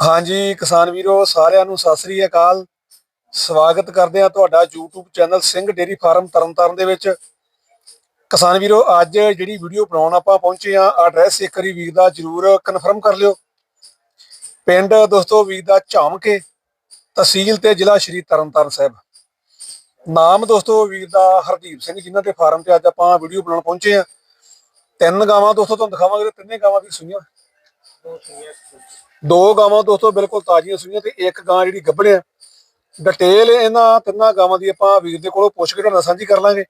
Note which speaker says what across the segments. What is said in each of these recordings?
Speaker 1: ਹਾਂਜੀ, ਕਿਸਾਨ ਵੀਰੋ, ਸਾਰਿਆਂ ਨੂੰ ਸਤਿ ਸ੍ਰੀ ਅਕਾਲ। ਸਵਾਗਤ ਕਰਦੇ ਆ ਤੁਹਾਡਾ YouTube channel Singh dairy farm Tarn Taran ਦੇ ਵਿੱਚ। ਕਿਸਾਨ ਵੀਰੋ, ਅੱਜ ਜਿਹੜੀ ਵੀਡੀਓ ਬਣਾਉਣ ਆਪਾਂ ਪਹੁੰਚੇ ਆ ਐਡਰੈਸ ਇੱਕ ਵਾਰੀ ਵੀਰ ਦਾ ਜਰੂਰ ਕਨਫਰਮ ਕਰ ਲਿਓ। ਪਿੰਡ ਦੋਸਤੋ ਵੀਰ ਦਾ ਝਾਮਕੇ, ਤਹਿਸੀਲ ਤੇ ਜ਼ਿਲ੍ਹਾ ਸ਼੍ਰੀ ਤਰਨਤਾਰਨ ਸਾਹਿਬ। ਨਾਮ ਦੋਸਤੋ ਵੀਰ ਦਾ ਹਰਦੀਪ ਸਿੰਘ, ਜਿਨ੍ਹਾਂ ਦੇ ਫਾਰਮ ਤੇ ਅੱਜ ਆਪਾਂ ਵੀਡੀਓ ਬਣਾਉਣ ਪਹੁੰਚੇ ਆ ਤਿੰਨ ਗਾਵਾਂ ਦੋਸਤੋ, ਤੁਹਾਨੂੰ ਦਿਖਾਵਾਂਗੇ ਤਿੰਨੇ ਗਾਵਾਂ ਵੀ ਸੁਣੀਆਂ। ਦੋ ਗਾਵਾਂ ਦੋਸਤੋ ਬਿਲਕੁਲ ਤਾਜ਼ੀਆਂ ਸੂਈਆਂ ਤੇ ਇੱਕ ਗਾਂ ਜਿਹੜੀ ਗੱਭਣ ਆ। ਡਿਟੇਲ ਇਹਨਾਂ ਤਿੰਨਾਂ ਗਾਵਾਂ ਦੀ ਆਪਾਂ ਵੀਰ ਦੇ ਕੋਲੋਂ ਪੁੱਛ ਕੇ ਤੁਹਾਡੇ ਸਾਂਝੀ ਕਰ ਲਾਂਗੇ।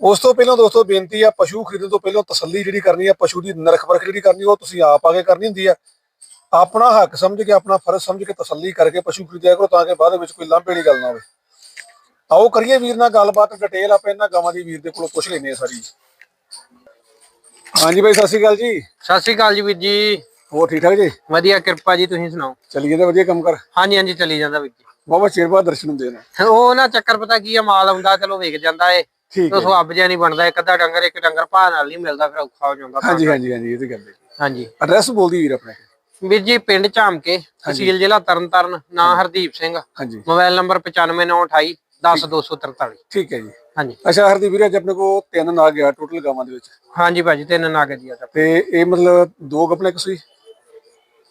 Speaker 1: ਉਸ ਤੋਂ ਪਹਿਲਾਂ ਦੋਸਤੋ ਬੇਨਤੀ ਆ, ਪਸ਼ੂ ਖਰੀਦਣ ਤੋਂ ਪਹਿਲਾਂ ਤਸੱਲੀ ਜਿਹੜੀ ਕਰਨੀ ਆ, ਪਸ਼ੂ ਦੀ ਨਰਖ ਪਰਖ ਜਿਹੜੀ ਕਰਨੀ, ਉਹ ਤੁਸੀਂ ਆਪ ਆ ਕੇ ਕਰਨੀ ਹੁੰਦੀ ਆ। ਆਪਣਾ ਹੱਕ ਸਮਝ ਕੇ, ਆਪਣਾ ਫਰਜ਼ ਸਮਝ ਕੇ ਤਸੱਲੀ ਕਰਕੇ ਪਸ਼ੂ ਖਰੀਦਿਆ ਕਰੋ ਤਾਂ ਕਿ ਬਾਅਦ ਵਿੱਚ ਕੋਈ ਲਾਂਭੇ ਵਾਲੀ ਗੱਲ ਨਾ ਹੋਵੇ। ਆਓ ਕਰੀਏ ਵੀਰ ਨਾਲ ਗੱਲਬਾਤ, ਡਿਟੇਲ ਆਪਾਂ ਇਹਨਾਂ ਗਾਵਾਂ ਦੀ ਵੀਰ ਦੇ ਕੋਲੋਂ ਪੁੱਛ ਲੈਨੇ ਆ ਸਾਰੀ। ਹਾਂਜੀ ਬਾਈ, ਸਤਿ ਸ਼੍ਰੀ ਅਕਾਲ ਜੀ।
Speaker 2: ਸਤਿ ਸ਼੍ਰੀ ਅਕਾਲ ਜੀ ਵੀਰ ਜੀ।
Speaker 1: ਹੋਰ ਠੀਕ ਠਾਕ ਜੀ?
Speaker 2: ਵਧੀਆ ਕਿਰਪਾ ਜੀ ਤੁਸੀਂ ਸੁਣਾਓ?
Speaker 1: ਚੱਲੀਏ ਤੇ ਵਧੀਆ ਕੰਮ ਕਰ।
Speaker 2: ਹਾਂਜੀ ਹਾਂਜੀ ਚੱਲੀ ਜਾਂਦਾ ਵੀਰ ਜੀ।
Speaker 1: ਬਾਬਾ ਬਾਅਦ ਦਰਸ਼ਨ ਹੁੰਦੇ ਨੇ।
Speaker 2: ਉਹ ਨਾ ਚੱਕਰ ਪਤਾ ਕੀ ਆ ਮਾਲ ਆਉਂਦਾ ਚਲੋ ਵੇਖ ਜਾਂਦਾ ਏ।
Speaker 1: ਠੀਕ ਹੈ
Speaker 2: ਸਵਾਬ ਜਿਹਾ ਨਹੀਂ ਬਣਦਾ ਇੱਕ ਅੱਧਾ ਡੰਗਰ ਇੱਕ ਡੰਗਰ ਭਾਅ ਨਾਲ ਨਹੀਂ ਮਿਲਦਾ ਫਿਰ ਔਖਾ ਹੋ ਜਾਂਦਾ
Speaker 1: ਹਾਂਜੀ ਹਾਂਜੀ ਹਾਂਜੀ ਇਹ ਤੇ ਗੱਲ ਹੈ
Speaker 2: ਹਾਂਜੀ।
Speaker 1: ਐਡਰੈਸ ਬੋਲਦੀ ਵੀਰ ਆਪਣੇ।
Speaker 2: ਵੀਰ ਜੀ ਪਿੰਡ ਝਾਮਕੇ ਤਹਿਸੀਲ ਜ਼ਿਲ੍ਹਾ ਤਰਨਤਾਰਨ ਨਾਂ ਹਰਦੀਪ ਸਿੰਘ।
Speaker 1: ਹਾਂਜੀ।
Speaker 2: ਮੋਬਾਈਲ ਨੰਬਰ 95928 10243
Speaker 1: ਠੀਕ। ਹੈ ਜੀ।
Speaker 2: ਹਾਂਜੀ।
Speaker 1: ਅੱਛਾ ਹਰਦੀਪ ਵੀਰ ਅੱਜ ਆਪਣੇ ਕੋ ਤਿੰਨ ਨਾਗ ਗਿਆ ਟੋਟਲ ਗਾਵਾਂ ਦੇ ਵਿੱਚ।
Speaker 2: ਹਾਂਜੀ ਭਾਜੀ ਤਿੰਨ ਨਾਗ ਜੀ ਆ
Speaker 1: ਤੇ ਇਹ ਮਤਲਬ ਦੋ ਗੱਪਣੇ ਕਸੂਈ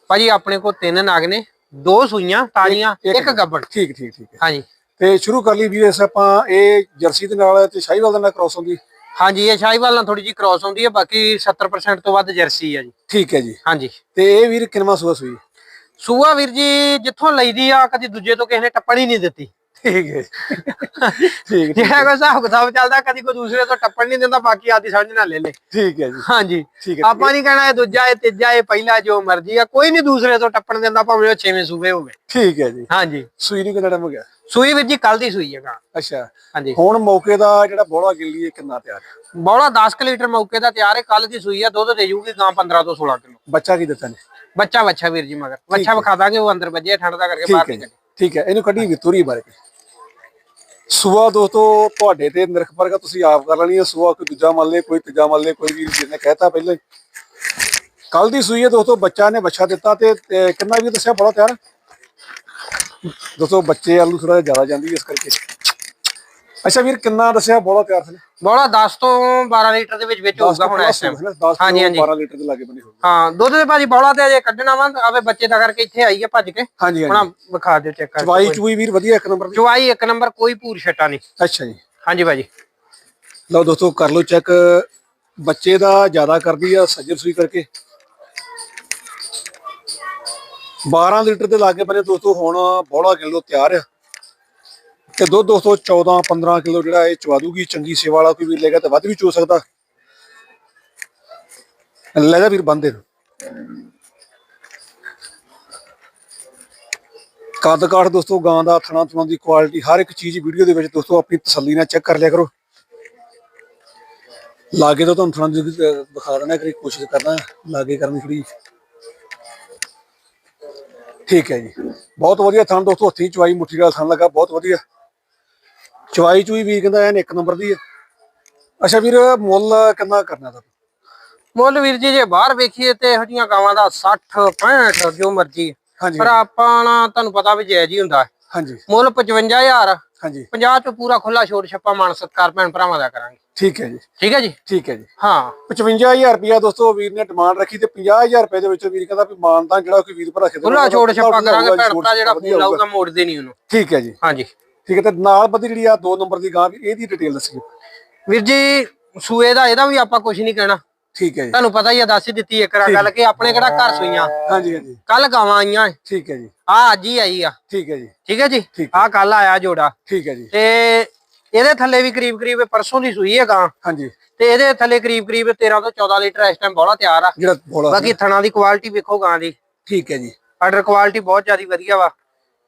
Speaker 2: ਭਾਜੀ ਆਪਣੇ ਕੋਲ ਤਿੰਨ ਨਾਗ ਨੇ ਦੋ ਸੂਈਆਂ ਤਾਜ਼ੀਆਂ ਇੱਕ ਗੱਬੜ।
Speaker 1: ਠੀਕ ਠੀਕ ਠੀਕ ਹੈ।
Speaker 2: ਹਾਂਜੀ।
Speaker 1: ਤੇ ਸ਼ੁਰੂ ਕਰ ਲਈ ਵੀਰ ਇਸ ਆਪਾਂ ਇਹ ਜਰਸੀ ਦੇ ਨਾਲ ਤੇ ਸ਼ਾਹੀਵਾਲ ਦੇ ਨਾਲ ਕ੍ਰਾਸ ਹੁੰਦੀ।
Speaker 2: ਹਾਂਜੀ ਇਹ ਸ਼ਾਹੀਵਾਲ ਨਾਲ ਥੋੜੀ ਜੀ ਕ੍ਰਾਸ ਹੁੰਦੀ ਹੈ ਬਾਕੀ 70% ਤੋਂ ਵੱਧ ਜਰਸੀ ਆ ਜੀ।
Speaker 1: ਠੀਕ ਹੈ ਜੀ।
Speaker 2: ਹਾਂਜੀ।
Speaker 1: ਤੇ ਇਹ ਵੀਰ ਕਿੰਨਵਾਂ ਸੂਆ ਸੂਈ?
Speaker 2: ਸੂਆ ਵੀਰ ਜੀ ਜਿੱਥੋਂ ਲਈਦੀ ਆ ਕਦੀ ਦੂਜੇ ਤੋਂ ਕਿਸੇ ਨੇ ਟੱਪਣ ਹੀ ਨਹੀਂ ਦਿੱਤੀ।
Speaker 1: ਠੀਕ ਹੈ ਠੀਕ
Speaker 2: ਜਿਹੜਾ ਕੋਈ ਹਿਸਾਬ ਕਿਤਾਬ ਚੱਲਦਾ ਕਦੀ ਕੋਈ ਦੂਸਰੇ ਤੋਂ ਟੱਪਣ ਨਹੀਂ ਦਿੰਦਾ ਬਾਕੀ ਆਦੀ ਸਮਝ ਨਾ ਲੈ ਲੈ।
Speaker 1: ਠੀਕ ਹੈ ਜੀ।
Speaker 2: ਹਾਂਜੀ।
Speaker 1: ਠੀਕ ਹੈ
Speaker 2: ਆਪਾਂ ਨਹੀਂ ਕਹਿਣਾ ਇਹ ਦੂਜਾ ਇਹ ਤੀਜਾ ਇਹ ਪਹਿਲਾ ਜੋ ਮਰਜ਼ੀ ਆ ਕੋਈ ਨਹੀਂ ਦੂਸਰੇ ਤੋਂ ਟੱਪਣ ਦਿੰਦਾ ਭਾਵੇਂ ਉਹ ਛੇਵੇਂ ਸੂਬੇ ਹੋਵੇ।
Speaker 1: ਠੀਕ ਹੈ ਜੀ।
Speaker 2: ਹਾਂਜੀ।
Speaker 1: ਸੂਈ ਨੂੰ ਕਿੰਨਾ ਟਾਈਮ ਹੋ ਗਿਆ?
Speaker 2: ਸੂਈ ਵੀਰ ਜੀ ਕੱਲ ਦੀ ਸੂਈ ਹੈਗਾ।
Speaker 1: ਅੱਛਾ।
Speaker 2: ਹਾਂਜੀ।
Speaker 1: ਹੁਣ ਮੌਕੇ ਦਾ ਜਿਹੜਾ ਬੋਲਾ ਗਿੱਲੀ ਹੈ ਕਿੰਨਾ ਤਿਆਰ ਹੈ?
Speaker 2: ਬੋਲਾ 10 ਕੁ ਲੀਟਰ ਮੌਕੇ ਦਾ ਤਿਆਰ ਹੈ ਕੱਲ ਦੀ ਸੂਈ ਆ ਦੁੱਧ ਦੇ ਜੂਗੀ ਗਾਂ 15 ਤੋਂ 16 ਕਿਲੋ।
Speaker 1: ਬੱਚਾ ਕੀ ਦਿੱਤਾ ਨੇ?
Speaker 2: ਬੱਚਾ ਬੱਚਾ ਵੀਰ ਜੀ ਮਗਰ। ਬੱਚਾ ਵਿਖਾ ਦਾਂਗੇ ਉਹ ਅੰਦਰ ਵੱਜੇ ਠੰਡ ਦਾ ਕਰਕੇ ਬਾਹਰ ਨਿਕਲ
Speaker 1: ਠੀਕ ਹੈ ਇਹਨੂੰ ਕੱਢੀ ਵੀ ਤੁਰੀ ਬਾਰੇ। ਸੁਆ ਦੋਸਤੋ, ਤੁਹਾਡੇ ਤੇ ਨਿਰਖ ਤੁਸੀਂ ਆਪ ਕਰ ਲੈਣੀ ਹੈ ਸੁਆ ਕੋਈ ਦੂਜਾ ਮੰਨ ਲੇ, ਕੋਈ ਤੀਜਾ ਮੰਨ ਲੇ, ਕੋਈ ਵੀ ਜਿਹਨੇ ਕਹਿਤਾ ਪਹਿਲੇ ਕੱਲ ਦੀ ਸੂਈ ਹੈ ਦੋਸਤੋ, ਬੱਚਾ ਨੇ ਬੱਚਾ ਦਿੱਤਾ ਤੇ ਕਿੰਨਾ ਵੀ ਦੱਸਿਆ, ਬੜਾ ਤਿਆਰ। ਦੋਸਤੋ, ਬੱਚੇ ਆਲੂ ਥੋੜਾ ਜ਼ਿਆਦਾ ਜਾਂਦੀ ਹੈ ਇਸ ਕਰਕੇ। ਅੱਛਾ ਵੀਰ, ਕਿੰਨਾ ਦੱਸਿਆ? ਬੜਾ ਤਿਆਰ ਸੀ
Speaker 2: ਬੋਲਾ 10 ਤੋਂ 12 ਲੀਟਰ ਦੇ ਵਿੱਚ ਵਿੱਚ ਹੋਊਗਾ ਹੁਣ ਇਸ ਟਾਈਮ
Speaker 1: 10
Speaker 2: ਹਾਂਜੀ, ਹਾਂਜੀ।
Speaker 1: 12 ਲੀਟਰ ਦੇ ਲਾਗੇ ਬਣੀ ਹੋਊਗੀ।
Speaker 2: ਹਾਂ ਦੁੱਧ ਦੇ ਭਾਜੀ ਬੋਲਾ ਤੇ ਅਜੇ ਕੱਢਣਾ ਵਾ ਆਵੇ ਬੱਚੇ ਦਾ ਕਰਕੇ ਇੱਥੇ ਆਈ ਭੱਜ ਕੇ।
Speaker 1: ਹਾਂਜੀ
Speaker 2: ਹੁਣ ਵਿਖਾ ਦਿਓ ਚੈੱਕ ਕਰਕੇ
Speaker 1: ਚਵਾਈ ਚੂਈ ਵੀਰ ਵਧੀਆ ਇੱਕ ਨੰਬਰ ਦੀ?
Speaker 2: ਚੁਆਈ ਇੱਕ ਨੰਬਰ ਕੋਈ ਪੂਰ ਛਟਾ ਨਹੀਂ।
Speaker 1: ਅੱਛਾ ਜੀ।
Speaker 2: ਹਾਂਜੀ ਭਾਜੀ।
Speaker 1: ਲਓ ਦੋਸਤੋ ਕਰ ਲਓ ਚੈੱਕ ਬੱਚੇ ਦਾ ਜ਼ਿਆਦਾ ਕਰਦੀ ਆ ਸੱਜਰ ਸੂਈ ਕਰਕੇ। 12 ਲੀਟਰ ਦੇ ਲਾਗੇ ਬਨੇ ਦੋਸਤੋ ਹੁਣ ਬੋੜਾ ਕਿਲੋ ਤਿਆਰ ਆ। ਤੇ ਦੁੱਧ ਦੋਸਤੋ 14 15 ਕਿਲੋ ਜਿਹੜਾ ਇਹ ਚਵਾ ਚੰਗੀ ਸੇਵਾ ਵਾਲਾ ਕੋਈ ਵੀਰ ਲੇਗਾ ਤਾਂ ਵੱਧ ਵੀ ਚੋ ਸਕਦਾ। ਲੈ ਜਾ ਵੀਰ ਬੰਦੇ ਨੂੰ। ਕੱਦ ਕਾਠ ਦੋਸਤੋ, ਗਾਂ ਦਾ ਥਣਾ ਥਣਾ ਦੀ ਕੁਆਲਿਟੀ ਹਰ ਇੱਕ ਚੀਜ਼ ਵੀਡੀਓ ਦੇ ਵਿੱਚ ਦੋਸਤੋ ਆਪਣੀ ਤਸੱਲੀ ਨਾਲ ਚੈੱਕ ਕਰ ਲਿਆ ਕਰੋ। ਲਾਗੇ ਤੋਂ ਤੁਹਾਨੂੰ ਥਣਾ ਦੀ ਦਿਖਾ ਦੇਣਾ ਕਰੀ ਕੋਸ਼ਿਸ਼ ਕਰਨਾ ਲਾਗੇ ਕਰਨੀ ਥੋੜੀ ਠੀਕ ਹੈ ਜੀ। ਬਹੁਤ ਵਧੀਆ ਥਣ ਦੋਸਤੋ, ਹੱਥੀਂ ਚਵਾਈ ਮੁੱਠੀ ਨਾਲ ਥਣ ਲੱਗਾ, ਬਹੁਤ ਵਧੀਆ। ਚਵਾਈ ਚੂਈ ਵੀ ਕਹਿੰਦਾ ਐਨ ਇੱਕ ਨੰਬਰ ਦੀ ਹੈ ਅੱਛਾ ਵੀਰ ਮੁੱਲ ਕਿੰਨਾ ਕਰਨਾ ਦਾ
Speaker 2: ਮੁੱਲ ਵੀਰ ਜੀ ਜੇ ਬਾਹਰ ਵੇਖੀਏ ਤੇ ਇਹੋ ਜੀਆਂ ਗਾਵਾਂ ਦਾ 60 65 ਜੋ ਮਰਜ਼ੀ ਪਰ ਆਪਾਂ ਤੁਹਾਨੂੰ ਪਤਾ ਵੀ ਜਾਇਜ਼ ਹੀ ਹੁੰਦਾ।
Speaker 1: ਹਾਂਜੀ।
Speaker 2: ਮੁੱਲ 55000
Speaker 1: ਹਾਂਜੀ।
Speaker 2: 50 ਚ ਪੂਰਾ ਖੁੱਲਾ ਛੋੜ ਛੱਪਾ ਮਾਨ ਸਤਕਾਰ ਭੈਣ ਭਰਾਵਾਂ ਦਾ ਕਰਾਂਗੇ।
Speaker 1: ਠੀਕ ਹੈ ਜੀ।
Speaker 2: ਠੀਕ ਹੈ ਜੀ?
Speaker 1: ਠੀਕ ਹੈ ਜੀ।
Speaker 2: ਹਾਂ।
Speaker 1: 55000 ਰੁਪਇਆ ਦੋਸਤੋ ਵੀਰ ਨੇ ਡਿਮਾਂਡ ਰੱਖੀ ਤੇ 50000 ਰੁਪਏ ਦੇ ਵਿੱਚ ਵੀਰ ਕਹਿੰਦਾ ਵੀ ਮਾਨਤਾ ਜਿਹੜਾ ਕੋਈ ਵੀਰ ਭਰਾ ਖੇਡ
Speaker 2: ਖੁੱਲਾ ਛੋੜ ਛੱਪਾ ਕਰਾਂਗੇ ਭੈਣ ਭਰਾ ਜਿਹੜਾ ਫੋਨ ਲਾਊਗਾ ਮੋੜਦੇ ਨਹੀਂ ਉਹਨੂੰ।
Speaker 1: ਠੀਕ ਹੈ ਜੀ।
Speaker 2: ਹਾਂਜੀ।
Speaker 1: ਠੀਕ ਹੈ ਤੇ ਨਾਲ ਬੱਦੀ ਜਿਹੜੀ ਆ ਦੋ ਨੰਬਰ ਦੀ ਗਾਂ ਵੀ ਇਹਦੀ ਡਿਟੇਲ ਦੱਸਿਓ।
Speaker 2: ਵੀਰ ਜੀ ਸੂਏ ਦਾ ਇਹਦਾ ਵੀ ਆਪਾਂ ਕੁਝ ਨਹੀਂ ਕਹਿਣਾ।
Speaker 1: ਠੀਕ ਹੈ ਜੀ।
Speaker 2: ਤੁਹਾਨੂੰ ਪਤਾ ਹੀ ਆ ਦੱਸ ਹੀ ਦਿੱਤੀ ਇੱਕ ਰਾ ਗੱਲ ਕਿ ਆਪਣੇ ਕਿਹੜਾ ਘਰ ਸੂਈਆਂ।
Speaker 1: ਹਾਂਜੀ ਹਾਂਜੀ।
Speaker 2: ਕੱਲ ਗਾਵਾਂ ਆਈਆਂ।
Speaker 1: ਠੀਕ ਹੈ ਜੀ।
Speaker 2: ਆ ਅੱਜ ਹੀ ਆਈ ਆ।
Speaker 1: ਠੀਕ ਹੈ ਜੀ।
Speaker 2: ਠੀਕ ਹੈ ਜੀ? ਆ ਕੱਲ ਆਇਆ ਜੋੜਾ।
Speaker 1: ਠੀਕ ਹੈ ਜੀ।
Speaker 2: ਤੇ ਇਹਦੇ ਥੱਲੇ ਵੀ ਕਰੀਬ ਕਰੀਬ ਪਰਸੋਂ ਦੀ ਸੂਈ ਹੈ ਗਾਂ।
Speaker 1: ਹਾਂਜੀ।
Speaker 2: ਤੇ ਇਹਦੇ ਥੱਲੇ ਕਰੀਬ ਕਰੀਬ 13 ਤੋਂ 14 ਲੀਟਰ ਇਸ ਟਾਈਮ ਬੋਲਾ ਤਿਆਰ ਆ।
Speaker 1: ਜਿਹੜਾ ਬੋਲਾ
Speaker 2: ਬਾਕੀ ਥਣਾ ਦੀ ਕੁਆਲਿਟੀ ਵੇਖੋ ਗਾਂ ਦੀ।
Speaker 1: ਠੀਕ ਹੈ ਜੀ।
Speaker 2: ਆਰਡਰ ਕੁਆਲਿਟੀ ਬਹੁਤ ਜ਼ਿਆਦਾ ਵਧੀਆ ਵਾ।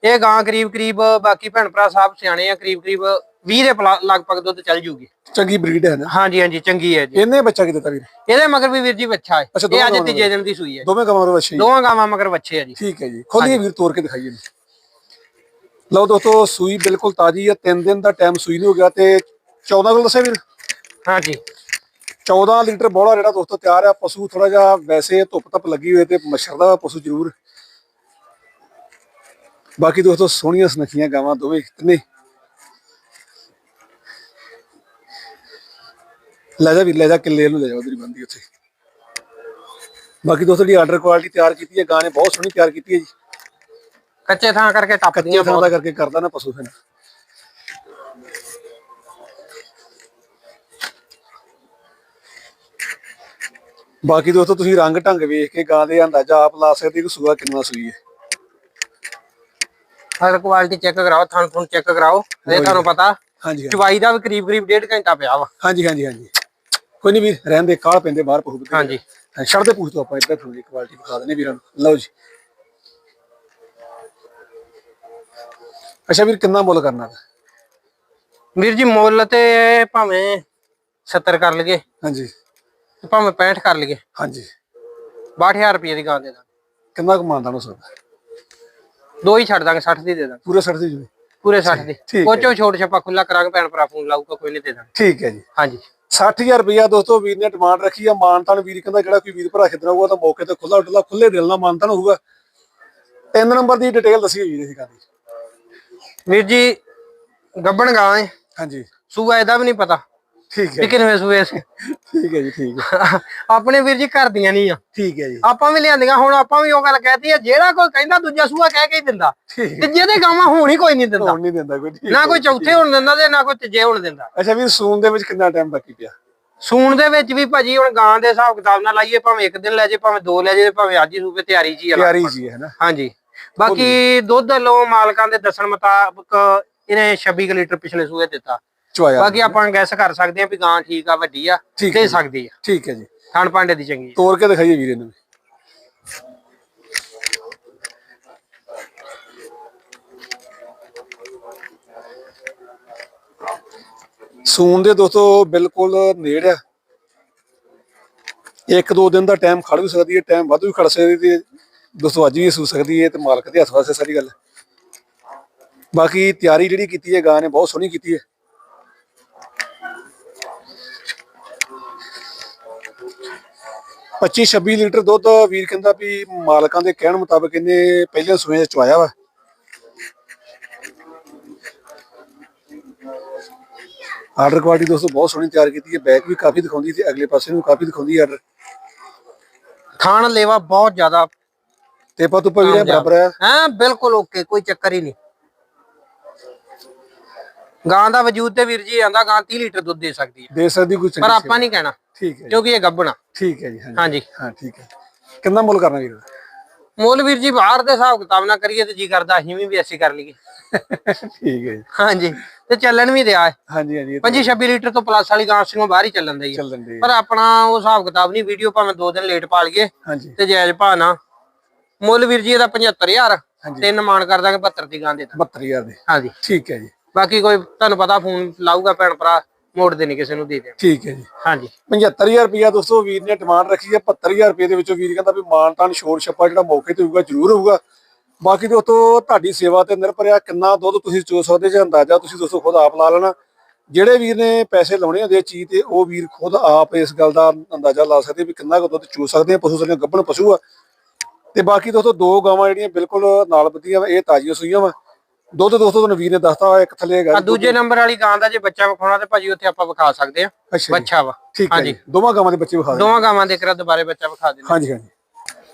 Speaker 2: ਇਹ ਗਾਂ ਕਰੀਬ ਕਰੀਬ ਬਾਕੀ ਭੈਣ ਭਰਾ ਸਾਹਿਬ ਸਿਆਣੇ ਆ ਕਰੀਬ ਕਰੀਬ 20 ਦੇ ਪਲਾ- ਲਗਭਗ ਦੁੱਧ ਚੱਲ ਜੂਗੀ।
Speaker 1: ਚੰਗੀ ਬਰੀਡ ਹੈ ਨਾ?
Speaker 2: ਹਾਂਜੀ ਹਾਂਜੀ ਚੰਗੀ ਹੈ ਜੀ।
Speaker 1: ਇਹਨੇ ਬੱਚਾ ਕੀ ਦਿੱਤਾ ਵੀਰ?
Speaker 2: ਇਹਦੇ ਮਗਰ ਵੀ ਵੀਰ ਜੀ ਬੱਚਾ ਹੈ।
Speaker 1: ਅੱਛਾ,
Speaker 2: ਇਹ
Speaker 1: ਦੋਵਾਂ
Speaker 2: ਅੱਜ
Speaker 1: ਗਾਵਾਂ
Speaker 2: ਤੀਜੇ ਦਿਨ ਦੀ ਸੂਈ ਹੈ।
Speaker 1: ਦੋਵੇਂ ਕਮਾਂ ਦੇ ਬੱਚੇ ਹੀ?
Speaker 2: ਦੋਵਾਂ ਗਾਵਾਂ ਮਗਰ ਬੱਚੇ ਆ ਜੀ।
Speaker 1: ਠੀਕ ਹੈ ਜੀ। ਖੋਲੀਏ ਵੀਰ ਤੋੜ ਕੇ ਦਿਖਾਈਏ ਜੀ ਲਓ ਦੋਸਤੋ ਸੂਈ ਬਿਲਕੁਲ ਤਾਜ਼ੀ ਹੈ। 3 ਦਿਨ ਦਾ ਟਾਈਮ ਸੂਈ ਨੂੰ ਹੋ ਗਿਆ ਤੇ 14 ਕੋਲ ਦੱਸਿਆ ਵੀਰ?
Speaker 2: ਹਾਂਜੀ।
Speaker 1: 14 ਲੀਟਰ ਬੋਲਾ ਜਿਹੜਾ ਦੋਸਤੋ ਤਿਆਰ ਆ ਪਸ਼ੂ ਥੋੜਾ ਜਿਹਾ ਵੈਸੇ ਧੁੱਪ ਧੱਪ ਲੱਗੀ ਹੋਏ ਤੇ ਮੱਛਰਦਾ ਵਾ ਪਸ਼ੂ ਜ਼ਰੂਰ ਬਾਕੀ ਦੋਸਤੋ ਸੋਹਣੀਆਂ ਸੁਨੱਖੀਆਂ ਗਾਵਾਂ ਦੋਵੇਂ ਤਿੰਨੇ ਲੈ ਜਾ ਵੀ ਲੈ ਜਾ ਕਿੱਲੇ ਨੂੰ ਲੈ ਜਾ ਉਧਰ ਬੰਦੀ ਉੱਥੇ। ਬਾਕੀ ਦੋਸਤੋ ਜਿਹੜੀ ਆਰਡਰ ਕੁਆਲਿਟੀ ਤਿਆਰ ਕੀਤੀ ਹੈ ਗਾਂ ਨੇ ਬਹੁਤ ਸੋਹਣੀ ਤਿਆਰ ਕੀਤੀ ਹੈ ਜੀ।
Speaker 2: ਕੱਚੇ ਥਾਂ ਕਰਕੇ
Speaker 1: ਕੱਚੇ
Speaker 2: ਟੱਪਦੀਆਂ
Speaker 1: ਥਾਂ
Speaker 2: ਬਹੁਤ।
Speaker 1: ਦਾ ਕਰਕੇ ਕਰਦਾ ਨਾ ਪਸ਼ੂ ਫਿਰ। ਬਾਕੀ ਦੋਸਤੋ ਤੁਸੀਂ ਰੰਗ ਢੰਗ ਵੇਖ ਕੇ ਗਾਂ ਦੇ ਅੰਦਾਜ਼ਾ ਆਪ ਲਾ ਸਕਦੇ ਹੋ ਕਿ ਸੂਆ ਕਿੰਨਾ ਸੂਈ ਹੈ।
Speaker 2: ਹਰ ਕੁਆਲਿਟੀ ਚੈੱਕ ਕਰਾਓ ਥਣ ਥਣ ਚੈੱਕ ਕਰਾਓ ਇਹ ਤੁਹਾਨੂੰ ਪਤਾ
Speaker 1: ਹਾਂਜੀ
Speaker 2: ਚਵਾਈ ਦਾ ਵੀ ਕਰੀਬ ਕਰੀਬ ਡੇਢ ਘੰਟਾ ਪਿਆ ਵਾ।
Speaker 1: ਹਾਂਜੀ ਹਾਂਜੀ ਹਾਂਜੀ। ਕੋਈ ਨਹੀਂ ਵੀਰ ਰਹਿਣ ਦੇ ਕਾਲ ਪੈਂਦੇ ਬਾਹਰ ਪਹੂ
Speaker 2: ਹਾਂਜੀ।
Speaker 1: ਛੱਡ ਦੇ ਪੁੱਛ ਤੋਂ ਆਪਾਂ ਇੱਧਰ ਥੋੜੀ ਕੁਆਲਿਟੀ ਦਿਖਾ ਦਿੰਦੇ ਵੀਰਾਂ ਨੂੰ। ਲਓ ਜੀ। ਅੱਛਾ ਵੀਰ ਕਿੰਨਾ ਮੁੱਲ ਕਰਨਾ?
Speaker 2: ਵੀਰ ਜੀ ਮੁੱਲ ਤੇ ਭਾਵੇਂ 70 ਕਰ ਲਈਏ
Speaker 1: ਹਾਂਜੀ।
Speaker 2: ਭਾਵੇਂ 65 ਕਰ ਲਈਏ।
Speaker 1: ਹਾਂਜੀ।
Speaker 2: 62000 ਰੁਪਏ ਦੀ ਗਾਂ ਦੇ ਦਾਂਗੇ।
Speaker 1: ਕਿੰਨਾ ਕੁ ਮਾਨਦਾਨ ਹੋ ਸਕਦਾ?
Speaker 2: ਦੋ ਹੀ ਛੱਡ ਦਾਂਗੇ 60 ਦੀ ਦੇ ਦਾਂਗੇ।
Speaker 1: ਪੂਰੇ 60 ਦੀ ਜੀ।
Speaker 2: ਪੂਰੇ 60 ਦੀ। ਉਹ ਚੋਂ ਛੋਟ ਛੱਪਾ ਖੁੱਲਾ ਕਰਾਂਗੇ ਭੈਣ ਭਰਾ ਫੋਨ ਲਾਊਗਾ ਕੋਈ ਨਹੀਂ ਦੇ ਦਾਂਗੇ।
Speaker 1: ਠੀਕ ਹੈ ਜੀ।
Speaker 2: ਹਾਂਜੀ।
Speaker 1: 60000 ਰੁਪਇਆ ਦੋਸਤੋ ਵੀਰ ਨੇ ਡਿਮਾਂਡ ਰੱਖੀ ਆ। ਮਾਨਤਾਨ ਵੀਰ ਕਹਿੰਦਾ ਜਿਹੜਾ ਕੋਈ ਵੀਰ ਭਰਾ ਖਿੱਦਣਾ ਹੋਊਗਾ ਤਾਂ ਮੌਕੇ ਤੇ ਖੁੱਲਾ ਡੁੱਲਾ ਖੁੱਲੇ ਦਿਲ ਨਾਲ ਮਾਨਤਾਨ ਹੋਊਗਾ। ਤਿੰਨ ਨੰਬਰ ਦੀ ਡਿਟੇਲ ਦੱਸੀ ਵੀਰ ਜੀ ਦੀ।
Speaker 2: ਵੀਰ ਜੀ ਗੱਬਣ ਗਾਂ ਹੈ
Speaker 1: ਹਾਂਜੀ।
Speaker 2: ਸੂਆ ਇਹਦਾ ਵੀ ਨਹੀਂ ਪਤਾ।
Speaker 1: ਠੀਕ ਹੈ
Speaker 2: ਕਿੰਨੇ ਸੂਏ ਸੀ
Speaker 1: ਠੀਕ ਹੈ ਜੀ ਠੀਕ ਹੈ।
Speaker 2: ਆਪਣੇ ਵੀਰ ਜੀ ਘਰ ਦੀਆਂ ਨਹੀਂ ਆ।
Speaker 1: ਠੀਕ ਹੈ ਜੀ।
Speaker 2: ਆਪਾਂ ਵੀ ਲਿਆਂਦੀਆਂ ਹੁਣ ਆਪਾਂ ਵੀ ਉਹ ਗੱਲ ਕਹਿਤੀ ਆ ਜਿਹੜਾ ਕੋਈ ਕਹਿੰਦਾ ਦੂਜਾ ਸੂਆ ਕਹਿ ਕੇ ਹੀ ਦਿੰਦਾ। ਤੇ ਜਿਹਦੇ ਗਾਵਾਂ ਹੋਣ ਹੀ ਕੋਈ ਨਹੀਂ ਦਿੰਦਾ।
Speaker 1: ਹੁਣ ਨਹੀਂ ਦਿੰਦਾ ਕੋਈ
Speaker 2: ਨਾ। ਕੋਈ ਚੌਥੇ ਹੋਣ ਦਿੰਦਾ ਤੇ ਨਾ ਕੋਈ ਤੀਜੇ ਹੋਣ ਦਿੰਦਾ।
Speaker 1: ਅੱਛਾ ਵੀਰ ਸੂਨ ਦੇ ਵਿੱਚ ਕਿੰਨਾ ਟਾਈਮ ਬਾਕੀ ਪਿਆ?
Speaker 2: ਸੂਣ ਦੇ ਵਿੱਚ ਵੀ ਭਾਜੀ ਹੁਣ ਗਾਂ ਦੇ ਹਿਸਾਬ ਕਿਤਾਬ ਨਾਲ ਲਾਈਏ ਭਾਵੇਂ ਇੱਕ ਦਿਨ ਲੈ ਜੇ ਭਾਵੇਂ ਦੋ ਲੈ ਜੇ ਭਾਵੇਂ ਅੱਜ ਹੀ ਸੂਪੇ ਤਿਆਰੀ ਜੀ ਆ
Speaker 1: ਤਿਆਰੀ ਜੀ ਹੈ ਨਾ।
Speaker 2: ਹਾਂਜੀ। ਬਾਕੀ ਦੁੱਧ ਲੋ ਮਾਲਕਾਂ ਦੇ ਦੱਸਣ ਮੁਤਾਬਕ ਇਹਨੇ 26 ਕੁ ਲੀਟਰ ਪਿਛਲੇ ਸੂਏ ਦਿੱਤਾ।
Speaker 1: ਚੁਆਇਆ
Speaker 2: ਬਾਕੀ ਆਪਾਂ ਗੈਸ ਕਰ ਸਕਦੇ ਆ ਵੀ ਗਾਂ ਠੀਕ ਆ ਵੱਡੀ ਆ ਦੇ। ਸਕਦੀ ਆ।
Speaker 1: ਠੀਕ ਹੈ ਜੀ।
Speaker 2: ਥਣ ਭਾਂਡੇ ਦੀ ਚੰਗੀ ਆ।
Speaker 1: ਤੋੜ ਕੇ ਦਿਖਾਈਏ ਵੀਰ ਇਹਨੂੰ ਸੂਨ ਦੇ ਦੋਸਤੋ ਬਿਲਕੁਲ ਨੇੜ ਆ। ਇੱਕ ਦੋ ਦਿਨ ਦਾ ਟਾਈਮ ਖੜ ਵੀ ਸਕਦੀ ਹੈ ਟਾਈਮ ਵੱਧ ਵੀ ਖੜ ਸਕਦੀ ਤੇ ਦੋਸਤੋ ਅੱਜ ਵੀ ਸੂ ਸਕਦੀ ਹੈ ਤੇ ਮਾਲਕ ਦੇ ਹੱਥ ਵਾਸਤੇ ਸਾਰੀ ਗੱਲ। ਬਾਕੀ ਤਿਆਰੀ ਜਿਹੜੀ ਕੀਤੀ ਹੈ ਗਾਂ ਨੇ ਬਹੁਤ ਸੋਹਣੀ ਕੀਤੀ ਹੈ। ਪੱਚੀ 26 ਲੀਟਰ ਦੁੱਧ ਵੀਰ ਕਹਿੰਦਾ ਵੀ ਮਾਲਕਾਂ ਦੇ ਕਹਿਣ ਮੁਤਾਬਕ ਇਹਨੇ ਪਹਿਲੇ ਸੂਏ 'ਚ ਚੁਆਇਆ ਵਾ। ਆਰਡਰ ਕੁਆਲਿਟੀ ਦੋਸਤੋ ਬਹੁਤ ਸੋਹਣੀ ਤਿਆਰ ਕੀਤੀ ਹੈ। ਬੈਕ ਵੀ ਕਾਫੀ ਦਿਖਾਉਂਦੀ ਤੇ ਅਗਲੇ ਪਾਸੇ ਨੂੰ ਕਾਫੀ ਦਿਖਾਉਂਦੀ ਆਰਡਰ।
Speaker 2: ਥਣ ਲੇਵਾ ਬਹੁਤ ਜ਼ਿਆਦਾ
Speaker 1: ਤੇ ਪਾ ਤੁਪਾ ਵੀਰੇ ਬਰਾਬਰ ਹੈ।
Speaker 2: ਹਾਂ ਬਿਲਕੁਲ ਓਕੇ ਕੋਈ ਚੱਕਰ ਹੀ ਨਹੀਂ। ਗਾਂ ਦਾ ਵਜੂਦ ਤੇ ਵੀਰ ਜੀ ਆਂਦਾ ਗਾਂ 30 ਲੀਟਰ ਦੁੱਧ ਦੇ ਸਕਦੀ ਹੈ।
Speaker 1: ਦੇ ਸਕਦੀ ਕੋਈ
Speaker 2: ਪਰ ਆਪਾਂ ਨਹੀਂ ਕਹਿਣਾ।
Speaker 1: ਠੀਕ ਹੈ
Speaker 2: ਕਿਉਂਕਿ ਇਹ ਗੱਬਣਾ
Speaker 1: ਠੀਕ ਹੈ ਜੀ ਹਾਂਜੀ। ਹਾਂ ਠੀਕ ਹੈ। ਕਿੰਨਾ ਮੁੱਲ ਕਰਨਾ ਵੀਰ?
Speaker 2: ਮੁੱਲ ਵੀਰ ਜੀ ਬਾਹਰ ਦੇ ਹਿਸਾਬ ਕਿਤਾਬ ਨਾਲ ਕਰੀਏ ਤੇ ਜੀ ਕਰਦਾ ਅਸੀਂ ਵੀ ਅਸੀਂ ਕਰ ਲਈਏ।
Speaker 1: ਠੀਕ ਹੈ ਜੀ।
Speaker 2: ਹਾਂਜੀ ਤੇ ਚੱਲਣ ਵੀ ਦਿਆ ਹੈ।
Speaker 1: ਹਾਂਜੀ ਹਾਂਜੀ ਇਹ ਤਾਂ
Speaker 2: 25 26 ਲੀਟਰ ਤੋਂ ਪਲੱਸ ਵਾਲੀ ਗਾਂ ਸਿੰਘੋਂ ਬਾਹਰ ਹੀ ਚੱਲਣ ਦੀ ਹੈ। ਪਰ ਆਪਣਾ ਉਹ ਹਿਸਾਬ ਕਿਤਾਬ ਨਹੀਂ ਵੀਡੀਓ ਭਾਵੇਂ ਦੋ ਦਿਨ ਲੇਟ ਪਾ ਲਈਏ ਤੇ ਜਾਇਜ਼ ਨਾ ਮੁੱਲ ਵੀਰ ਜੀ ਇਹਦਾ 75000
Speaker 1: ਹਾਂਜੀ।
Speaker 2: ਤਿੰਨ ਮਾਨ ਕਰ ਦਾਂਗੇ 72 ਦੀ ਗਾਂ ਦੇ ਤਾਂ।
Speaker 1: 72000 ਦੇ।
Speaker 2: ਹਾਂਜੀ।
Speaker 1: ਠੀਕ ਹੈ ਜੀ।
Speaker 2: ਬਾਕੀ ਕੋਈ ਤੁਹਾਨੂੰ ਪਤਾ ਫੋਨ ਲਾਊਗਾ ਭੈਣ ਭਰਾ। ਮੋੜਦੇ ਨਹੀਂ ਕਿਸੇ ਨੂੰ ਦੇ ਦੇ
Speaker 1: ਠੀਕ ਹੈ ਜੀ।
Speaker 2: ਹਾਂਜੀ।
Speaker 1: 75000 ਰੁਪਇਆ ਦੋਸਤੋ ਵੀਰ ਨੇ ਡਿਮਾਂਡ ਰੱਖੀ ਹੈ 75000 ਰੁਪਏ ਦੇ ਵਿੱਚੋਂ ਵੀਰ ਕਹਿੰਦਾ ਵੀ ਮਾਨਤਾਨ ਸ਼ੋਰ ਛੱਪਾ ਜਿਹੜਾ ਮੌਕੇ ਤੇ ਹੋਊਗਾ ਜ਼ਰੂਰ ਹੋਊਗਾ। ਬਾਕੀ ਦੋਸਤੋ ਤੁਹਾਡੀ ਸੇਵਾ ਤੇ ਨਿਰਭਰ ਆ ਕਿੰਨਾ ਦੁੱਧ ਤੁਸੀਂ ਚੋ ਸਕਦੇ ਜੇ ਅੰਦਾਜ਼ਾ ਤੁਸੀਂ ਦੋਸਤੋ ਖੁਦ ਆਪ ਲਾ ਲੈਣਾ। ਜਿਹੜੇ ਵੀਰ ਨੇ ਪੈਸੇ ਲਾਉਣੇ ਹੁੰਦੇ ਚੀਜ਼ ਤੇ ਉਹ ਵੀਰ ਖੁਦ ਆਪ ਇਸ ਗੱਲ ਦਾ ਅੰਦਾਜ਼ਾ ਲਾ ਸਕਦੇ ਵੀ ਕਿੰਨਾ ਕੁ ਦੁੱਧ ਚੋ ਸਕਦੇ ਆ ਪਸ਼ੂ ਸਾਡੇ ਗੱਭਣ ਪਸ਼ੂ ਆ। ਤੇ ਬਾਕੀ ਦੋਸਤੋ ਦੋ ਗਾਵਾਂ ਜਿਹੜੀਆਂ ਬਿਲਕੁਲ ਨਾਲ ਬੱਧੀਆਂ ਵਾ ਇਹ ਤਾਜ਼ੀਆਂ ਸੂਈਆਂ ਵਾ। ਦੁੱਧ ਦੋਸਤੋ ਤੁਹਾਨੂੰ ਵੀਰ ਨੇ ਦੱਸਤਾ ਇੱਕ ਥੱਲੇ ਹੈਗਾ
Speaker 2: ਆ ਦੂਜੇ ਨੰਬਰ ਵਾਲੀ ਗਾਂ ਦਾ ਜੇ ਬੱਚਾ ਵਿਖਾਉਣਾ ਤੇ ਭਾਜੀ ਉੱਥੇ ਆਪਾਂ ਵਿਖਾ ਸਕਦੇ ਆ।
Speaker 1: ਅੱਛਾ
Speaker 2: ਬੱਚਾ ਵਾ।
Speaker 1: ਠੀਕ ਹੈ। ਜੀ। ਦੋਵਾਂ ਗਾਵਾਂ ਦੇ ਬੱਚੇ ਵਿਖਾ ਦਿਓ
Speaker 2: ਦੋਵਾਂ ਗਾਵਾਂ ਦੇ ਕਰਾ ਦੁਬਾਰੇ ਬੱਚਾ ਵਿਖਾ ਦੇਣਾ
Speaker 1: ਹਾਂਜੀ ਹਾਂਜੀ।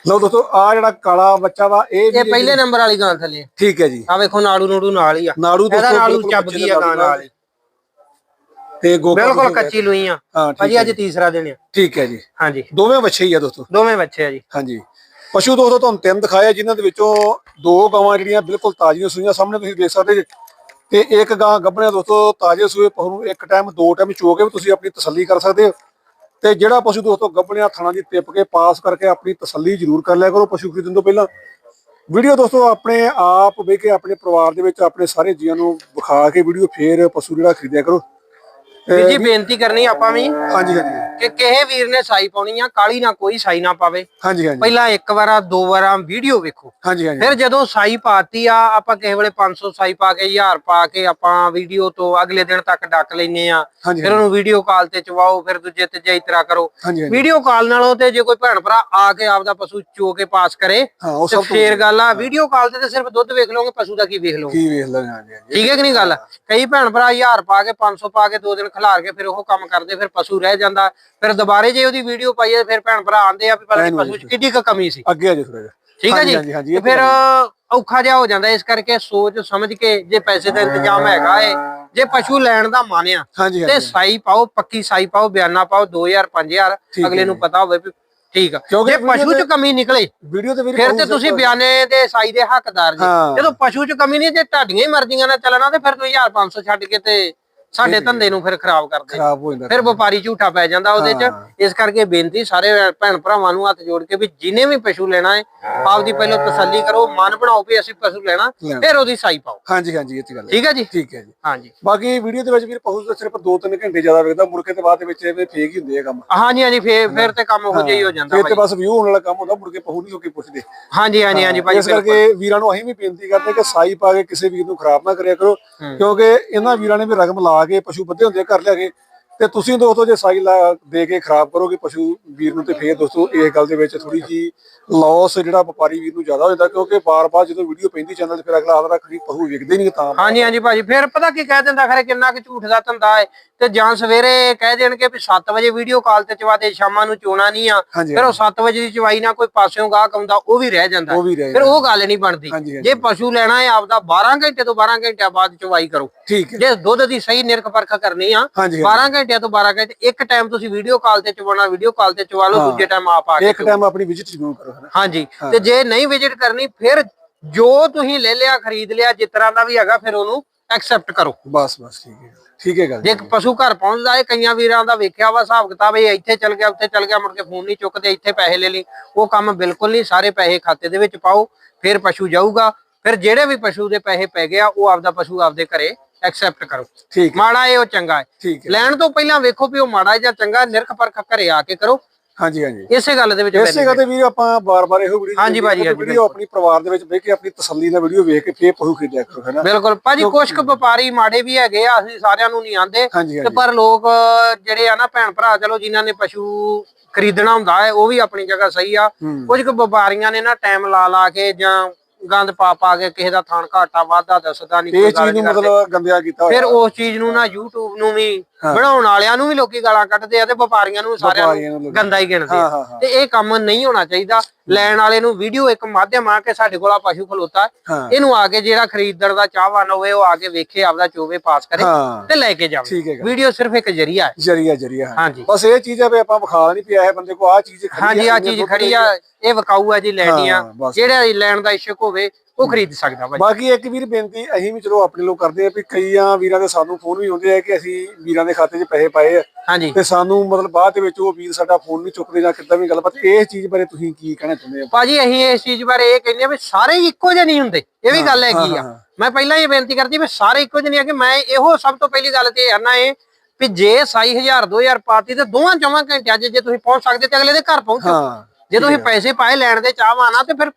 Speaker 1: ਲਓ ਦੋਸਤੋ ਆ ਜਿਹੜਾ ਕਾਲਾ ਬੱਚਾ ਵਾ ਇਹ
Speaker 2: ਇਹ ਪਹਿਲੇ ਨੰਬਰ ਵਾਲੀ ਗਾਂ ਥੱਲੇ
Speaker 1: ਠੀਕ ਹੈ ਜੀ।
Speaker 2: ਆ ਵੇਖੋ ਨਾੜੂ ਨੂੜੂ ਨਾਲ ਹੀ ਆ।
Speaker 1: ਨਾੜੂ
Speaker 2: ਇਹਦਾ
Speaker 1: ਦੋਸਤੋ
Speaker 2: ਨਾੜੂ
Speaker 1: ਬਿਲਕੁਲ
Speaker 2: ਚੱਬ ਗਈ ਆ ਗਾਂ ਨਾਲ ਹੀ।
Speaker 1: ਤੇ ਗੋਕਾ
Speaker 2: ਬਿਲਕੁਲ ਕੱਚੀ ਲੂਈ ਆ। ਭਾਜੀ ਅੱਜ ਤੀਸਰਾ ਦਿਨ ਆ।
Speaker 1: ਠੀਕ ਹੈ ਜੀ।
Speaker 2: ਹਾਂਜੀ।
Speaker 1: ਦੋਵੇਂ ਬੱਚੇ ਹੀ ਆ ਦੋਸਤੋ।
Speaker 2: ਦੋਵੇਂ ਬੱਚੇ ਆ ਜੀ।
Speaker 1: ਹਾਂਜੀ। ਪਸ਼ੂ ਦੋਸਤੋ ਤੁਹਾਨੂੰ ਤਿੰਨ ਦਿਖਾਏ ਜਿਨ੍ਹਾਂ ਦੇ ਵਿੱਚੋਂ ਦੋ ਗਾਵਾਂ ਜਿਹੜੀਆਂ ਬਿਲਕੁਲ ਤਾਜ਼ੀਆਂ ਸੂਈਆਂ ਸਾਹਮਣੇ ਤੁਸੀਂ ਦੇਖ ਸਕਦੇ ਜੀ। ਤੇ ਇੱਕ ਗਾਂ ਗੱਭਣਿਆ ਦੋਸਤੋ ਤਾਜ਼ੇ ਸੂਏ ਪਸ਼ੂ ਨੂੰ ਇੱਕ ਟਾਈਮ ਦੋ ਟਾਈਮ ਚੋ ਕੇ ਵੀ ਤੁਸੀਂ ਆਪਣੀ ਤਸੱਲੀ ਕਰ ਸਕਦੇ ਹੋ। ਤੇ ਜਿਹੜਾ ਪਸ਼ੂ ਦੋਸਤੋ ਗੱਭਣਿਆ ਥਣਾ ਦੀ ਟਿਪ ਕੇ ਪਾਸ ਕਰਕੇ ਆਪਣੀ ਤਸੱਲੀ ਜ਼ਰੂਰ ਕਰ ਲਿਆ ਕਰੋ ਪਸ਼ੂ ਖਰੀਦਣ ਤੋਂ ਪਹਿਲਾਂ। ਵੀਡੀਓ ਦੋਸਤੋ ਆਪਣੇ ਆਪ ਵੇਖ ਕੇ ਆਪਣੇ ਪਰਿਵਾਰ ਦੇ ਵਿੱਚ ਆਪਣੇ ਸਾਰੇ ਜੀਆਂ ਨੂੰ ਵਿਖਾ ਕੇ ਵੀਡੀਓ ਫੇਰ ਪਸ਼ੂ ਜਿਹੜਾ ਖਰੀਦਿਆ ਕਰੋ।
Speaker 2: ਜੀ ਬੇਨਤੀ ਕਰਨੀ ਆਪਾਂ ਵੀ।
Speaker 1: ਹਾਂਜੀ ਹਾਂਜੀ।
Speaker 2: ਕਿ ਕਿਸੇ ਵੀਰ ਨੇ ਸਾਈ ਪਾਉਣੀ ਆ ਕਾਲੀ ਨਾ ਕੋਈ ਸਾਈ ਨਾ ਪਾਵੇ।
Speaker 1: ਹਾਂਜੀ ਹਾਂਜੀ।
Speaker 2: ਪਹਿਲਾਂ ਇੱਕ ਵਾਰਾ ਦੋ ਵਾਰਾਂ ਵੀਡੀਓ ਵੇਖੋ।
Speaker 1: ਹਾਂਜੀ ਹਾਂਜੀ।
Speaker 2: ਫਿਰ ਜਦੋਂ ਸਾਈ ਪਾਤੀ ਆ ਆਪਾਂ ਕਿਸੇ ਵੇਲੇ 500 ਸਾਈ ਪਾ ਕੇ 1000 ਪਾ ਕੇ ਆਪਾਂ ਵੀਡੀਓ ਤੋਂ ਅਗਲੇ ਦਿਨ ਤੱਕ ਡੱਕ ਲੈਨੇ ਆ। ਫਿਰ ਉਹਨੂੰ ਵੀਡੀਓ ਕਾਲ ਤੇ ਚਵਾਓ ਫਿਰ ਦੂਜੇ ਤੀਜੇ ਇਸ ਤਰ੍ਹਾਂ ਕਰੋ। ਵੀਡੀਓ ਕਾਲ ਨਾਲੋਂ ਤੇ ਜੇ ਕੋਈ ਭੈਣ ਭਰਾ ਆ ਕੇ ਆਪਦਾ ਪਸ਼ੂ ਚੋ ਕੇ ਪਾਸ ਕਰੇ ਤੇ
Speaker 1: ਤੋਂ
Speaker 2: ਫੇਰ ਗੱਲ ਆ ਵੀਡੀਓ ਕਾਲ ਤੇ ਤਾਂ ਸਿਰਫ ਦੁੱਧ ਵੇਖ ਲਓਗੇ ਪਸ਼ੂ ਦਾ ਕੀ ਵੇਖ ਲਓਗੇ।
Speaker 1: ਕੀ ਵੇਖ ਹਾਂਜੀ ਹਾਂਜੀ।
Speaker 2: ਠੀਕ ਹੈ ਕਿ ਨਹੀਂ ਗੱਲ? ਕਈ ਭੈਣ ਭਰਾ 1000 ਪਾ ਕੇ 500 ਪਾ ਕੇ ਦੋ ਦਿਨ ਖਿਲਾਰ ਕੇ ਫਿਰ ਉਹ ਕੰਮ ਕਰਦੇ ਫਿਰ ਪਸ਼ੂ ਰਹਿ ਜਾਂਦਾ। ਫਿਰ ਦੁਬਾਰੇ ਜੇ ਉਹਦੀ ਵੀਡੀਓ ਪਾਈਏ ਫਿਰ ਭੈਣ ਭਰਾ ਆਂਦੇ ਆ ਵੀ ਪਤਾ ਨਹੀਂ ਪਸ਼ੂ 'ਚ ਕਿੰਨੀ ਕੁ ਕਮੀ ਸੀ।
Speaker 1: ਅੱਗੇ ਆ ਜਾ ਥੋੜਾ ਜਿਹਾ।
Speaker 2: ਠੀਕ ਹੈ ਜੀ? ਤੇ ਫਿਰ ਔਖਾ ਜਿਹਾ ਹੋ ਜਾਂਦਾ ਇਸ ਕਰਕੇ ਸੋਚ ਸਮਝ ਕੇ ਜੇ ਪੈਸੇ ਦਾ ਇੰਤਜ਼ਾਮ ਹੈਗਾ ਏ ਜੇ ਪਸ਼ੂ ਲੈਣ ਦਾ ਮਾਨਿਆ ਤੇ ਸਾਈ ਪਾਓ ਪੱਕੀ ਸਾਈ ਪਾਓ ਬਿਆਨਾ ਪਾਓ 2000 5000
Speaker 1: ਠੀਕ
Speaker 2: ਅਗਲੇ
Speaker 1: ਹੈ
Speaker 2: ਨੂੰ ਪਤਾ ਹੋਵੇ ਵੀ ਠੀਕ ਆ। ਜੇ ਪਸ਼ੂ 'ਚ ਕਮੀ ਨਿਕਲੇ
Speaker 1: ਵੀਡੀਓ ਤੇ
Speaker 2: ਫਿਰ ਤੇ ਤੁਸੀਂ ਬਿਆਨੇ ਦੇ ਸਾਈ ਦੇ ਹੱਕਦਾਰ ਜੀ।
Speaker 1: ਹਾਂ।
Speaker 2: ਜਦੋਂ ਪਸ਼ੂ 'ਚ ਕਮੀ ਨਹੀਂ ਤੇ ਤੁਹਾਡੀਆਂ ਹੀ ਮਰਜ਼ੀਆਂ ਨਾਲ ਚੱਲਣਾ ਤੇ ਫਿਰ ਤੁਸੀਂ 1500 ਛੱਡ ਕੇ ਤੇ ਸਾਡੇ ਧੰਦੇ ਨੂੰ ਫਿਰ ਖਰਾਬ ਕਰਦੇ।
Speaker 1: ਖਰਾਬ ਹੋ ਜਾਂਦਾ
Speaker 2: ਫਿਰ ਵਪਾਰੀ ਝੂਠਾ ਪੈ ਜਾਂਦਾ ਉਹਦੇ 'ਚ। ਇਸ ਕਰਕੇ ਬੇਨਤੀ ਸਾਰੇ ਭੈਣ ਭਰਾਵਾਂ ਨੂੰ ਹੱਥ ਜੋੜ ਕੇ ਵੀ ਜਿਹਨੇ ਵੀ ਪਸ਼ੂ ਲੈਣਾ ਹੈ ਆਪਦੀ ਪਹਿਲਾਂ ਤਸੱਲੀ ਕਰੋ ਮਨ ਬਣਾਓ ਵੀ ਅਸੀਂ ਪਸ਼ੂ ਲੈਣਾ। ਫਿਰ ਉਹਦੀ ਸਾਈ ਪਾਓ।
Speaker 1: ਹਾਂਜੀ ਹਾਂਜੀ ਇਹ ਤੇ ਗੱਲ ਹੈ।
Speaker 2: ਠੀਕ ਹੈ ਜੀ?
Speaker 1: ਠੀਕ ਹੈ ਜੀ।
Speaker 2: ਹਾਂਜੀ।
Speaker 1: ਬਾਕੀ ਵੀਡੀਓ ਦੇ ਵਿੱਚ ਵੀ ਪਹੁੰਚ ਤਾਂ ਸਿਰਫ 2-3 ਘੰਟੇ ਜ਼ਿਆਦਾ ਵੇਖਦਾ ਮੁੜ ਕੇ ਤੇ ਬਾਅਦ ਦੇ ਵਿੱਚ ਇਹ ਫੇਕ ਹੀ ਹੁੰਦੇ ਆ ਕੰਮ।
Speaker 2: ਹਾਂਜੀ ਹਾਂਜੀ ਫੇਰ ਫਿਰ ਤੇ ਕੰਮ ਹੋ ਜਿਹਾ ਹੀ ਹੋ ਜਾਂਦਾ
Speaker 1: ਫਿਰ ਤੇ ਬਸ ਵਿਊ ਹੋਣ ਵਾਲਾ ਕੰਮ ਹੁੰਦਾ ਮੁੜ ਕੇ ਪਹੁ ਨਹੀਂ ਹੋ ਕੇ ਪੁੱਛਦੇ।
Speaker 2: ਹਾਂਜੀ ਹਾਂਜੀ ਹਾਂਜੀ ਭਾਈ
Speaker 1: ਇਸ ਕਰਕੇ ਵੀਰਾਂ ਨੂੰ ਅਸੀਂ ਵੀ ਬੇਨਤੀ ਕਰਦੇ ਕਿ ਸਾਈ ਪਾ ਕੇ ਕਿਸੇ ਵੀਰ ਨੂੰ ਖਰਾਬ ਨਾ ਕਰਿਆ ਕਰੋ ਕਿਉਂਕਿ ਇਹਨਾਂ ਵੀਰਾਂ ਨੇ ਵੀ ਰਕਮ ਲਾ ਕੇ ਪਸ਼ੂ ਬੱਧੇ ਹੁੰਦੇ ਘਰ ਲਿਆ ਕੇ, ਤੇ ਤੁਸੀਂ ਦੋਸਤੋ ਜੇ ਸਾਈ ਲਾ ਦੇ ਕੇ ਖਰਾਬ ਕਰੋਗੇ ਪਸ਼ੂ ਵੀਰ ਨੂੰ ਤੇ ਫੇਰ ਦੋਸਤੋ ਇਸ ਗੱਲ ਦੇ ਵਿੱਚ ਥੋੜੀ ਜੀ ਲਾਸ ਜਿਹੜਾ ਵਪਾਰੀ ਵੀਰ ਨੂੰ ਜ਼ਿਆਦਾ ਹੋ ਜਾਂਦਾ, ਕਿਉਂਕਿ ਬਾਰ-ਬਾਰ ਜਦੋਂ ਵੀਡੀਓ ਪੈਂਦੀ ਚੈਨਲ ਤੇ ਫਿਰ ਅਗਲਾ ਆਖਦਾ ਖਰੀ ਪਸ਼ੂ ਵਿਕਦੇ ਨਹੀਂ ਤਾਂ।
Speaker 2: ਹਾਂਜੀ ਹਾਂਜੀ ਭਾਜੀ, ਫਿਰ ਪਤਾ ਕੀ ਕਹਿ ਦਿੰਦਾ ਖਰੇ, ਕਿੰਨਾ ਕੁ ਝੂਠ ਦਾ ਧੰਦਾ ਹੈ। ਤੇ ਜਾਂ ਸਵੇਰੇ ਕਹਿ ਦੇਣਗੇ ਵੀ 7 ਵਜੇ ਵੀਡੀਓ ਕਾਲ ਤੇ ਚਵਾ ਦੇ ਸ਼ਾਮਾਂ ਨੂੰ ਚੋਣਾ ਨਹੀਂ ਆ ਫਿਰ ਉਹ 7 ਵਜੇ ਦੀ ਚਵਾਈ ਨਾਲ ਕੋਈ ਪਾਸਿਓਂ ਗਾਹਕ ਆਉਂਦਾ ਉਹ ਵੀ ਰਹਿ ਜਾਂਦਾ। ਫਿਰ ਉਹ ਗੱਲ ਨਹੀਂ ਬਣਦੀ। ਜੇ ਪਸ਼ੂ ਲੈਣਾ ਹੈ ਆਪਦਾ 12 ਘੰਟੇ ਤੋਂ 12 ਘੰਟਿਆਂ ਬਾਅਦ ਚਵਾਈ ਕਰੋ। ਜੇ ਦੁੱਧ ਦੀ ਸਹੀ ਨਿਰਖ ਪਰਖ ਕਰਨੀ ਆ
Speaker 1: ਹਾਂਜੀ
Speaker 2: 12 ਘੰਟਿਆਂ ਤੋਂ 12 ਘੰਟੇ ਇੱਕ ਟਾਈਮ ਤੁਸੀਂ ਵੀਡੀਓ ਕਾਲ ਤੇ ਚਵਾਉਣਾ ਵੀਡੀਓ ਕਾਲ ਤੇ ਚਵਾ ਲਓ ਦੂਜੇ ਟਾਈਮ ਆਪ ਆ ਕੇ
Speaker 1: ਇੱਕ ਟਾਈਮ ਆਪਣੀ ਵਿਜ਼ਿਟ ਜ਼ਰੂਰ ਕਰੋ
Speaker 2: ਹਾਂਜੀ। ਤੇ ਜੇ ਨਹੀਂ ਵਿਜ਼ਿਟ ਕਰਨੀ ਫਿਰ ਜੋ ਤੁਸੀਂ ਲੈ ਲਿਆ ਖਰੀਦ ਲਿਆ ਜਿਸ ਤਰ੍ਹਾਂ ਦਾ ਵੀ ਹੈਗਾ ਫਿਰ ਉਹਨੂੰ ਐਕਸੈਪਟ ਕਰੋ।
Speaker 1: ਬਸ ਬਸ ਠੀਕ ਹੈ। ਠੀਕ ਹੈ ਗੱਲ
Speaker 2: ਜੇ ਇੱਕ ਪਸ਼ੂ ਘਰ ਪਹੁੰਚਦਾ ਹੈ ਕਈਆਂ ਵੀਰਾਂ ਦਾ ਵੇਖਿਆ ਵਾ ਹਿਸਾਬ ਕਿਤਾਬ ਇਹ ਇੱਥੇ ਚਲ ਗਿਆ ਉੱਥੇ ਚਲ ਗਿਆ ਮੁੜ ਕੇ ਫੋਨ ਨਹੀਂ ਚੁੱਕਦੇ ਇੱਥੇ ਪੈਸੇ ਲੈ ਲਈ। ਉਹ ਕੰਮ ਬਿਲਕੁਲ ਨਹੀਂ ਸਾਰੇ ਪੈਸੇ ਖਾਤੇ ਦੇ ਵਿੱਚ ਪਾਓ ਫਿਰ ਪਸ਼ੂ ਜਾਊਗਾ ਫਿਰ ਜਿਹੜੇ ਵੀ ਪਸ਼ੂ ਦੇ ਪੈਸੇ ਪੈ ਗਿਆ ਉਹ ਆਪਦਾ ਪਸ਼ੂ ਆਪਦੇ ਘਰੇ ਐਕਸੈਪਟ ਕਰੋ।
Speaker 1: ਠੀਕ
Speaker 2: ਮਾੜਾ ਹੈ ਉਹ ਚੰਗਾ ਹੈ।
Speaker 1: ਠੀਕ ਹੈ।
Speaker 2: ਲੈਣ ਤੋਂ ਪਹਿਲਾਂ ਵੇਖੋ ਵੀ ਉਹ ਮਾੜਾ ਹੈ ਜਾਂ ਚੰਗਾ ਨਿਰਖ ਪਰਖ ਘਰੇ ਆ ਕੇ ਕਰੋ।
Speaker 1: ਹਾਂਜੀ ਹਾਂਜੀ।
Speaker 2: ਇਸੇ ਗੱਲ ਦੇ ਵਿੱਚ
Speaker 1: ਇਸੇ ਗੱਲ ਤੇ ਵੀਰ ਆਪਾਂ ਬਾਰ-ਬਾਰ ਇਹੋ ਵੀਡੀਓ
Speaker 2: ਹਾਂਜੀ ਭਾਜੀ, ਹਾਂਜੀ,
Speaker 1: ਵੀਡੀਓ ਆਪਣੀ ਪਰਿਵਾਰ ਦੇ ਵਿੱਚ ਬਹਿ ਕੇ ਆਪਣੀ ਤਸੱਲੀ ਨਾਲ ਵੀਡੀਓ ਵੇਖ ਕੇ ਫੇਰ ਪਹੂ ਖਰੀਦਿਆ ਕਰੋ ਹੈਨਾ
Speaker 2: ਬਿਲਕੁਲ। ਭਾਜੀ ਕੁਛ ਕੁ ਵਪਾਰੀ ਮਾੜੇ ਵੀ ਹੈਗੇ ਆ ਅਸੀਂ ਸਾਰਿਆਂ ਨੂੰ ਨਹੀਂ ਆਂਦੇ। ਤੇ ਪਰ ਲੋਕ ਜਿਹੜੇ ਆ ਨਾ ਭੈਣ ਭਰਾ ਚਲੋ ਜਿਨ੍ਹਾਂ ਨੇ ਪਸ਼ੂ ਖਰੀਦਣਾ ਹੁੰਦਾ ਹੈ ਉਹ ਵੀ ਆਪਣੀ ਜਗ੍ਹਾ ਸਹੀ ਆ। ਕੁਝ ਕੁ ਵਪਾਰੀਆਂ ਨੇ ਨਾ ਟਾਈਮ ਲਾ ਲਾ ਕੇ ਜਾਂ ਗੰਦ ਪਾ ਪਾ ਕੇ ਕਿਸੇ ਦਾ ਥਾਨ ਘਾਟਾ ਵਾਧਾ ਦੱਸਦਾ ਨਹੀਂ
Speaker 1: ਇਹ ਚੀਜ਼ ਨੂੰ ਮਤਲਬ ਗੰਦਿਆ ਕੀਤਾ
Speaker 2: ਫਿਰ ਉਸ ਚੀਜ਼ ਨੂੰ ਨਾ YouTube ਨੂੰ ਵੀ ਬਣਾਉਣ ਵਾਲਿਆਂ ਨੂੰ ਵੀ ਲੋਕੀ ਗਾਲਾਂ ਕੱਢਦੇ ਆ ਤੇ ਵਪਾਰੀਆਂ ਨੂੰ ਸਾਰਿਆਂ
Speaker 1: ਨੂੰ
Speaker 2: ਗੰਦਾ ਹੀ ਗਿਣਦੇ ਆ। ਤੇ ਇਹ ਕੰਮ ਨਹੀਂ ਹੋਣਾ ਚਾਹੀਦਾ। ਲੈਣ ਵਾਲੇ ਨੂੰ ਵੀਡੀਓ ਇੱਕ ਮਾਧਿਅਮ ਆ ਕੇ ਸਾਡੇ ਕੋਲ ਆ ਪਸ਼ੂ ਖਲੋਤਾ। ਇਹਨੂੰ ਆ ਕੇ ਜਿਹੜਾ ਖਰੀਦਣ ਦਾ ਚਾਹਵਾਨ ਹੋਵੇ ਉਹ ਆ ਕੇ ਵੇਖੇ ਆਪਦਾ ਚੋਵੇ ਪਾਸ ਕਰੇ ਤੇ ਲੈ ਕੇ ਜਾਵੇ। ਵੀਡੀਓ ਸਿਰਫ ਇੱਕ ਜਰੀਆ ਹੈ।
Speaker 1: ਜਰੀਆ ਜਰੀਆ ਹਾਂ।
Speaker 2: ਹਾਂਜੀ।
Speaker 1: ਬਸ ਇਹ ਚੀਜ਼ ਹੈ ਵੀ ਆਪਾਂ ਵਿਖਾ ਨਹੀਂ ਪਿਆ ਹੈ ਬੰਦੇ ਕੋ ਆ ਚੀਜ਼ ਖੜੀ
Speaker 2: ਹਾਂਜੀ ਆ ਚੀਜ਼ ਖੜੀ ਆ ਇਹ ਵਿਕਾਊ ਆ ਜੀ ਲੈਣੀ ਆ। ਜਿਹੜਾ ਲੈਣ ਦਾ ਇਸ਼ਕ ਹੋਵੇ ਉਹ ਖਰੀਦ ਸਕਦਾ ਭਾਈ
Speaker 1: ਬਾਕੀ ਇੱਕ ਵੀਰ ਬੇਨਤੀ ਅਸੀਂ ਵੀ ਚਲੋ ਆਪਣੇ ਲੋਕ ਕਰਦੇ ਆ ਵੀ ਕਈਆਂ ਵੀਰਾਂ ਦੇ ਸਾਨੂੰ ਫੋਨ ਵੀ ਆਉਂਦੇ ਆ ਕਿ ਅਸੀਂ ਵੀਰਾਂ ਦੇ ਖਾਤੇ 'ਚ ਪੈਸੇ ਪਾਏ ਆ।
Speaker 2: ਹਾਂਜੀ।
Speaker 1: ਤੇ ਸਾਨੂੰ ਮਤਲਬ ਬਾਅਦ ਦੇ ਵਿੱਚ ਉਹ ਵੀਰ ਸਾਡਾ ਫੋਨ ਨਹੀਂ ਚੁੱਕਦੇ ਜਾਂ ਕਿੱਦਾਂ ਵੀ ਗੱਲਬਾਤ ਇਸ ਚੀਜ਼ ਬਾਰੇ ਤੁਸੀਂ ਕੀ ਕਹਿਣਾ ਚਾਹੁੰਦੇ ਆ
Speaker 2: ਭਾਜੀ ਅਸੀਂ ਇਸ ਚੀਜ਼ ਬਾਰੇ ਇਹ ਕਹਿੰਦੇ ਆ ਵੀ ਸਾਰੇ ਹੀ ਇੱਕੋ ਜਿਹੇ ਨਹੀਂ ਹੁੰਦੇ। ਇਹ ਵੀ ਗੱਲ ਹੈਗੀ ਆ।
Speaker 1: ਹਾਂ।
Speaker 2: ਮੈਂ ਪਹਿਲਾਂ ਹੀ ਬੇਨਤੀ ਕਰਦੀ ਵੀ ਸਾਰੇ ਇੱਕੋ ਜਿਹੇ ਨਹੀਂ ਆ ਕਿ ਮੈਂ ਇਹੋ ਸਭ ਤੋਂ ਪਹਿਲੀ ਗੱਲ ਤੇ ਇਹ ਆਨਾ ਇਹ ਵੀ ਜੇ ਸਾਈ 1000 2000 ਪਾਤੀ ਤੇ ਦੋਵਾਂ ਚੌਵਾਂ ਘੰਟਿਆਂ 'ਚ ਜੇ ਤੁਸੀਂ ਪਹੁੰਚ ਸਕਦੇ ਤੇ ਅਗਲੇ ਦੇ ਘਰ ਪਹੁੰਚੋ।
Speaker 1: ਹਾਂ
Speaker 2: ਜੇ ਤੁਸੀਂ ਪੈਸੇ ਪਾਏ ਲੈਣ ਦੇ ਚਾਹਵਾਨ ਤੇ ਫਿਰ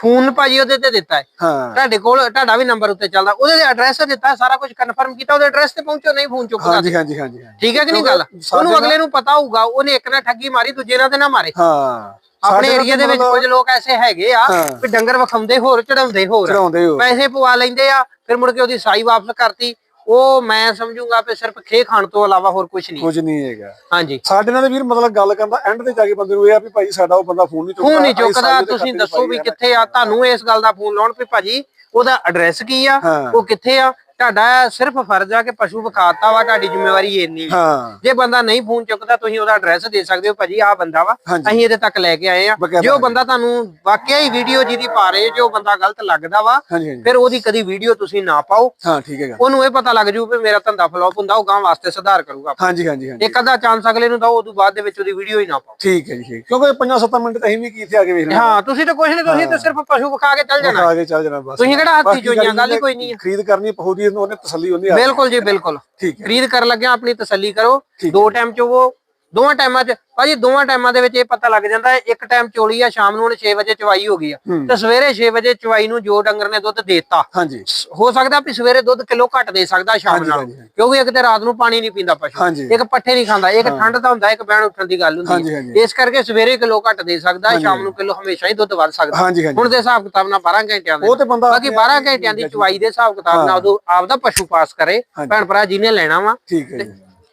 Speaker 2: ਫੋਨ ਭਾਜੀ ਉਹਦੇ ਤੇ ਦਿੱਤਾ ਹੈ।
Speaker 1: ਹਾਂ।
Speaker 2: ਤੁਹਾਡੇ ਕੋਲ ਤੁਹਾਡਾ ਵੀ ਨੰਬਰ ਉੱਤੇ ਚੱਲਦਾ। ਉਹਦੇ ਤੇ ਐਡਰੈਸ ਦਿੱਤਾ ਸਾਰਾ ਕੁਝ ਕਨਫਰਮ ਕੀਤਾ ਉਹਦੇ ਐਡਰੈਸ ਤੇ ਪਹੁੰਚੋ ਨਹੀਂ ਫੋਨ ਚੁੱਕਦਾ
Speaker 1: ਹਾਂਜੀ ਹਾਂਜੀ ਹਾਂਜੀ।
Speaker 2: ਠੀਕ ਹੈ ਕਿ ਨਹੀਂ ਗੱਲ? ਉਹਨੂੰ ਅਗਲੇ ਨੂੰ ਪਤਾ ਹੋਊਗਾ ਉਹਨੇ ਇੱਕ ਨਾਲ ਠੱਗੀ ਮਾਰੀ ਦੂਜੇ ਨਾਲ ਤੇ ਨਾ ਮਾਰੇ।
Speaker 1: ਹਾਂ।
Speaker 2: ਆਪਣੇ ਏਰੀਆ ਦੇ ਵਿੱਚ ਕੁਝ ਲੋਕ ਐਸੇ ਹੈਗੇ ਆ। ਵੀ ਡੰਗਰ ਵਿਖਾਉਂਦੇ ਹੋਰ। ਚੜਾਉਂਦੇ ਹੋਰ। ਪੈਸੇ ਪਵਾ ਲੈਂਦੇ ਆ ਫਿਰ ਮੁੜ ਕੇ ਉਹਦੀ ਸਾਈ ਵਾਪਸ ਕਰਤੀ। ਉਹ ਮੈਂ ਸਮਝੂਗਾ ਵੀ ਸਿਰਫ ਖੇ ਖਾਣ ਤੋਂ ਇਲਾਵਾ ਹੋਰ ਕੁਝ ਨਹੀਂ।
Speaker 1: ਕੁਝ ਨਹੀਂ ਹੈਗਾ।
Speaker 2: ਹਾਂਜੀ।
Speaker 1: ਸਾਡੇ ਨਾਲ ਵੀਰ ਮਤਲਬ ਗੱਲ ਕਰਨ ਦਾ ਐਂਡ ਤੇ ਜਾ ਕੇ ਬੰਦੇ ਨੂੰ ਇਹ ਆ ਵੀ ਭਾਈ ਸਾਡਾ ਉਹ ਬੰਦਾ ਫੋਨ ਨਹੀਂ ਚੁੱਕਦਾ।
Speaker 2: ਫੋਨ ਨਹੀਂ ਚੁੱਕਦਾ ਤੁਸੀਂ ਦੱਸੋ ਵੀ ਕਿੱਥੇ ਆ ਤੁਹਾਨੂੰ ਇਸ ਗੱਲ ਦਾ ਫੋਨ ਲਾਉਣ ਵੀ ਭਾਜੀ ਉਹਦਾ ਐਡਰੈਸ ਕੀ ਆ। ਉਹ ਕਿੱਥੇ ਆ ਤੁਹਾਡਾ ਸਿਰਫ ਫਰਜ਼ ਆ ਕਿ ਪਸ਼ੂ ਵਿਖਾਤਾ ਵਾ ਤੁਹਾਡੀ ਜ਼ਿੰਮੇਵਾਰੀ ਇੰਨੀ
Speaker 1: ਹਾਂ।
Speaker 2: ਜੇ ਬੰਦਾ ਨਹੀਂ ਫੋਨ ਚੁੱਕਦਾ ਤੁਸੀਂ ਉਹਦਾ ਐਡਰੈਸ ਦੇ ਸਕਦੇ ਹੋ ਭਾਜੀ ਆਹ ਬੰਦਾ ਵਾ। ਅਸੀਂ ਇਹਦੇ ਤੱਕ ਲੈ ਕੇ ਆਏ ਆ। ਜੇ ਉਹ ਬੰਦਾ ਤੁਹਾਨੂੰ ਵਾਕਿਆ ਹੀ ਵੀਡੀਓ ਜਿਹਦੀ ਪਾ ਰਹੇ ਜੋ ਬੰਦਾ ਗਲਤ ਲੱਗਦਾ ਵਾ ਫਿਰ ਉਹਦੀ ਕਦੀ ਵੀਡੀਓ ਤੁਸੀਂ ਨਾ ਪਾਓ।
Speaker 1: ਹਾਂ ਠੀਕ ਹੈਗਾ।
Speaker 2: ਉਹਨੂੰ ਇਹ ਪਤਾ ਲੱਗ ਜੂ ਵੀ ਮੇਰਾ ਧੰਦਾ ਫਲੋਪ ਹੁੰਦਾ ਉਹ ਗਾਂ ਵਾਸਤੇ ਸੁਧਾਰ ਕਰੂਗਾ
Speaker 1: ਹਾਂਜੀ ਹਾਂਜੀ ਹਾਂਜੀ।
Speaker 2: ਇੱਕ ਅੱਧਾ ਚਾਂਸ ਅਗਲੇ ਨੂੰ ਦਓ ਉਦੋਂ ਬਾਅਦ ਦੇ ਵਿੱਚ ਉਹਦੀ ਵੀਡੀਓ ਹੀ ਨਾ ਪਾਓ।
Speaker 1: ਠੀਕ ਹੈ ਜੀ ਕਿਉਂਕਿ 5-7 ਮਿੰਟ ਤਾਂ ਅਸੀਂ ਵੀ ਕੀ ਇੱਥੇ ਆ ਕੇ ਵੇਖ ਲੈਣਾ
Speaker 2: ਹਾਂ ਤੁਸੀਂ ਤਾਂ ਕੁਛ ਨਹੀਂ ਤੁਸੀਂ ਤਾਂ ਸਿਰਫ ਪਸ਼ੂ ਵਿਖਾ ਕੇ ਚੱਲ ਜਾਣਾ।
Speaker 1: ਆ ਕੇ ਚੱਲ ਜਾਣਾ ਬਸ।
Speaker 2: ਤੁਸੀਂ ਕਿਹੜਾ ਹੱਥੀ ਜੋਈਆਂ ਗੱਲ ਹੀ ਕੋਈ ਨਹੀਂ
Speaker 1: ਖਰੀਦ ਕਰਨੀ ਪਹੂਦੀ ਉਹਨੇ ਤਸੱਲੀ ਹੁੰਦੀ ਆ
Speaker 2: ਬਿਲਕੁਲ ਜੀ ਬਿਲਕੁਲ।
Speaker 1: ਠੀਕ ਹੈ।
Speaker 2: ਖਰੀਦ ਕਰਨ ਲੱਗਿਆ ਆਪਣੀ ਤਸੱਲੀ ਕਰੋ। ਦੋ ਟਾਈਮ ਚ ਉਹ ਦੋਵਾਂ ਟਾਈਮਾਂ 'ਚ ਭਾਜੀ ਦੋਵਾਂ ਟਾਈਮਾਂ ਦੇ ਵਿੱਚ ਇਹ ਪਤਾ ਲੱਗ ਜਾਂਦਾ ਹੈ ਇੱਕ ਟਾਈਮ ਚੋਲੀ ਆ ਸ਼ਾਮ ਨੂੰ ਹੁਣ 6 ਵਜੇ ਚਵਾਈ ਹੋ ਗਈ ਆ। ਤੇ ਸਵੇਰੇ 6 ਵਜੇ ਚਵਾਈ ਨੂੰ ਜੋ ਡੰਗਰ ਨੇ ਦੁੱਧ ਦੇਤਾ।
Speaker 1: ਹਾਂਜੀ।
Speaker 2: ਹੋ ਸਕਦਾ ਵੀ ਸਵੇਰੇ ਦੁੱਧ ਕਿਲੋ ਘੱਟ ਦੇ ਸਕਦਾ ਸ਼ਾਮ ਨਾਲ। ਕਿਉਂਕਿ ਇੱਕ ਤੇ ਰਾਤ ਨੂੰ ਪਾਣੀ ਨਹੀਂ ਪੀਂਦਾ ਪਸ਼ੂ। ਇੱਕ ਪੱਠੇ ਨਹੀਂ ਖਾਂਦਾ ਇੱਕ ਠੰਡ ਦਾ ਹੁੰਦਾ ਇੱਕ ਬਹਿਣ ਉੱਠਣ ਦੀ ਗੱਲ ਹੁੰਦੀ। ਹੈ ਇਸ ਕਰਕੇ ਸਵੇਰੇ ਕਿਲੋ ਘੱਟ ਦੇ ਸਕਦਾ ਸ਼ਾਮ ਨੂੰ ਕਿਲੋ ਹਮੇਸ਼ਾ ਹੀ ਦੁੱਧ ਵੱਧ ਸਕਦਾ। ਹੁਣ ਦੇ ਹਿਸਾਬ ਕਿਤਾਬ ਨਾਲ 12 ਘੰਟਿਆਂ ਦੇ ਬਾਕੀ 12 ਘੰਟਿਆਂ ਦੀ ਚਵਾਈ ਦੇ ਹਿਸਾਬ ਕਿਤਾਬ ਨਾਲ ਆਪਦਾ ਪਸ਼ੂ ਪਾਸ ਕਰੇ। ਭੈਣ ਭਰਾ ਜਿਹਨੇ ਲੈਣਾ ਵਾ
Speaker 1: ਜੀ।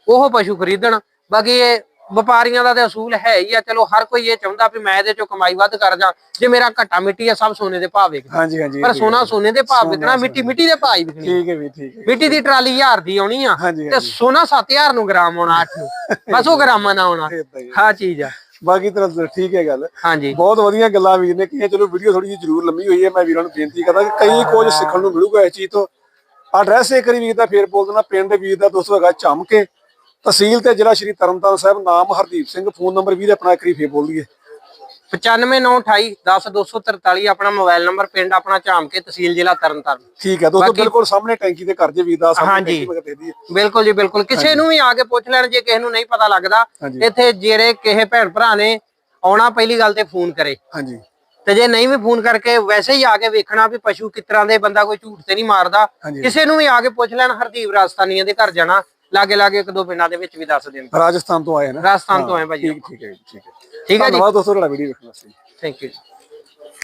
Speaker 2: ਉਹ ਪਸ਼ੂ ਖਰੀਦਣ। ਬਾਕੀ ਇਹ ਵਪਾਰੀਆਂ ਦਾ ਤੇ ਅਸੂਲ ਹੈ ਹੀ ਆ। ਚਲੋ ਹਰ ਕੋਈ ਇਹ ਚਾਹੁੰਦਾ ਵੀ ਮੈਂ ਇਹਦੇ ਚੋਂ ਕਮਾਈ ਵੱਧ ਕਰ ਜਾ। ਜੇ ਮੇਰਾ ਘੱਟਾ ਮਿੱਟੀ ਆ ਸਭ ਸੋਨੇ ਦੇ ਭਾਅ ਵਿਕਦੇ
Speaker 1: ਹਾਂਜੀ ਹਾਂਜੀ
Speaker 2: ਪਰ ਸੋਨਾ। ਸੋਨੇ ਦੇ ਭਾਅ ਵਿਕਣਾ ਮਿੱਟੀ ਮਿੱਟੀ ਦੇ ਭਾਅ ਹੀ ਵਿਕਣੀ
Speaker 1: ਠੀਕ ਹੈ ਵੀ ਠੀਕ ਹੈ
Speaker 2: ਮਿੱਟੀ ਦੀ ਟਰਾਲੀ 1000 ਦੀ ਆਉਣੀ ਆ ਤੇ ਸੋਨਾ 7000 ਨੂੰ ਗ੍ਰਾਮ ਆਉਣਾ 8 ਨੂੰ। ਬਸ ਉਹ ਗ੍ਰਾਮਾਂ ਨਾਲ ਆਉਣਾ।
Speaker 1: ਹੀ
Speaker 2: ਚੀਜ਼ ਆ।
Speaker 1: ਬਾਕੀ ਤਰ੍ਹਾਂ ਠੀਕ ਹੈ ਗੱਲ।
Speaker 2: ਹਾਂਜੀ।
Speaker 1: ਬਹੁਤ ਵਧੀਆ ਗੱਲਾਂ ਵੀਰ ਨੇ ਕੀਆਂ ਚਲੋ ਵੀਡੀਓ ਥੋੜੀ ਜਿਹੀ ਜ਼ਰੂਰ ਲੰਮੀ ਹੋਈ ਹੈ। ਮੈਂ ਵੀਰਾਂ ਨੂੰ ਬੇਨਤੀ ਕਰਦਾ ਕਿ ਕਈ ਕੁਝ ਸਿੱਖਣ ਨੂੰ ਮਿਲੂਗਾ ਇਸ ਚੀਜ਼ ਤੋਂ। ਐਡਰੈਸ ਇੱਕ ਵਾਰੀ ਵੀਰ ਦਾ ਫੇਰ ਬੋਲ ਦੇਣਾ। ਪਿੰਡ ਵੀਰ ਦਾ ਦੋਸਤੋ ਹੈਗਾ ਚਮਕੇ। ਤਹਿਸੀਲ ਤੇ ਜ਼ਿਲ੍ਹਾ ਸ਼੍ਰੀ ਤਰਨਤਾਰਨ ਸਾਹਿਬ ਨਾਮ ਹਰਦੀਪ ਸਿੰਘ ਫੋਨ ਨੰਬਰ ਵੀਰ ਆਪਣਾ ਇੱਕ ਵਾਰੀ ਫੇਰ ਬੋਲ ਦਈਏ।
Speaker 2: 95928 10243 ਆਪਣਾ ਮੋਬਾਈਲ ਨੰਬਰ ਪਿੰਡ ਆਪਣਾ ਝਾਮ ਕੇ ਤਹਿਸੀਲ ਜ਼ਿਲ੍ਹਾ ਤਰਨਤਾਰਨ।
Speaker 1: ਠੀਕ ਹੈ ਦੋਸਤੋ ਬਿਲਕੁਲ ਸਾਹਮਣੇ ਟੈਂਕੀ ਤੇ ਕਰ ਜੇ ਵੀਰ ਦਾ ਸਾਹਮਣੇ
Speaker 2: ਹਾਂਜੀ।
Speaker 1: ਟੈਂਕੀ ਦੇ ਦਈਏ।
Speaker 2: ਬਿਲਕੁਲ ਜੀ ਬਿਲਕੁਲ। ਕਿਸੇ ਨੂੰ ਵੀ ਆ ਕੇ ਪੁੱਛ ਲੈਣ ਜੇ ਕਿਸੇ ਨੂੰ ਨਹੀਂ ਪਤਾ ਲੱਗਦਾ
Speaker 1: ਹਾਂਜੀ।
Speaker 2: ਇੱਥੇ ਜਿਹੜੇ ਕਿਸੇ ਭੈਣ ਭਰਾ ਨੇ ਆਉਣਾ ਪਹਿਲੀ ਗੱਲ ਤੇ ਫੋਨ ਕਰੇ।
Speaker 1: ਹਾਂਜੀ।
Speaker 2: ਤੇ ਜੇ ਨਹੀਂ ਵੀ ਫੋਨ ਕਰਕੇ ਵੈਸੇ ਹੀ ਆ ਕੇ ਵੇਖਣਾ ਵੀ ਪਸ਼ੂ ਕਿਸ ਤਰ੍ਹਾਂ ਦੇ ਬੰਦਾ ਕੋਈ ਝੂਠ ਤੇ ਨਹੀਂ ਮਾਰਦਾ।
Speaker 1: ਹਾਂਜੀ।
Speaker 2: ਕਿਸੇ ਨੂੰ ਵੀ ਆ ਕੇ ਪੁੱਛ ਲੈਣ ਹਰਦੀਪ ਰਾਜਸਥਾਨੀਆਂ ਦੇ ਘਰ ਜਾਣਾ। ਲਾਗੇ ਲਾਗੇ ਇੱਕ ਦੋ ਪਿੰਡਾਂ ਦੇ ਵਿੱਚ ਵੀ ਦੱਸ ਦੇਣ।
Speaker 1: ਰਾਜਸਥਾਨ ਤੋਂ ਆਏ ਨਾ?
Speaker 2: ਰਾਜਸਥਾਨ ਤੋਂ ਆਏ ਭਾਜੀ
Speaker 1: ਠੀਕ ਠੀਕ ਹੈ ਠੀਕ ਹੈ।
Speaker 2: ਠੀਕ ਹੈ ਜੀ।
Speaker 1: ਧੰਨਵਾਦ ਦੋਸਤੋ ਤੁਹਾਡਾ ਵੀਡੀਓ ਵੇਖਣ ਵਾਸਤੇ।
Speaker 2: Thank you